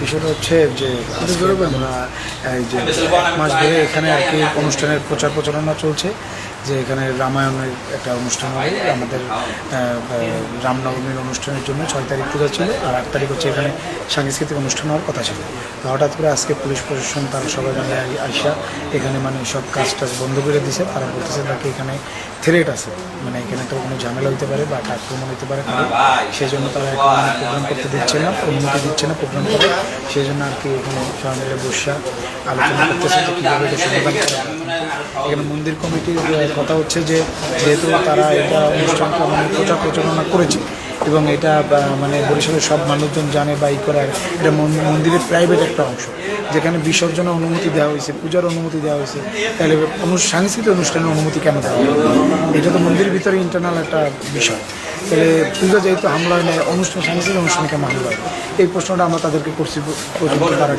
বিষয়টা হচ্ছে যে আমরা এই যে মাস ধরে এখানে আর কি অনুষ্ঠানের প্রচার প্রচারণা চলছে। যে এখানে রামায়ণের একটা অনুষ্ঠান হবে, আমাদের রামনবমীর অনুষ্ঠানের জন্য ছয় তারিখ পূজা ছিল আর আট তারিখ হচ্ছে এখানে সাংস্কৃতিক অনুষ্ঠান হওয়ার কথা ছিল। তো হঠাৎ করে আজকে পুলিশ প্রশাসন, তারা সবাই মিলে আইসা এখানে মানে সব কাজ টাজ বন্ধ করে দিছে। তারা বলতেছে, নাকি এখানে থ্রেট আছে? মানে এখানে তো কোনো ঝামেলা হতে পারে বা আক্রমণ হতে পারে। সেই জন্য তারা এখন প্রোগ্রাম করতে দিচ্ছে না, অনুমতি দিচ্ছে না প্রোগ্রাম করে। সেই জন্য আর কি এখানে সবাই মিলে বসা আলোচনা করতেছে কীভাবে এখানে মন্দির কমিটির কথা হচ্ছে যে, যেহেতু তারা এটা অনুষ্ঠানটা মানে প্রচার প্রচারণা করেছে এবং এটা মানে বরিশালের সব মানুষজন জানে বা ই করার, এটা মন- মন্দিরের প্রাইভেট একটা অংশ। যেখানে বিসর্জনের অনুমতি দেওয়া হয়েছে, পূজার অনুমতি দেওয়া হয়েছে, তাহলে অনু- সাংস্কৃতিক অনুষ্ঠানের অনুমতি কেন দেওয়া এটা তো মন্দিরের ভিতরে ইন্টারনাল একটা বিষয়। তাহলে পূজা যেহেতু হামলা হয় না, অনুষ্ঠান, সাংস্কৃতিক অনুষ্ঠানে কেন হামলা হয়? এই প্রশ্নটা আমরা তাদেরকে করছি তারা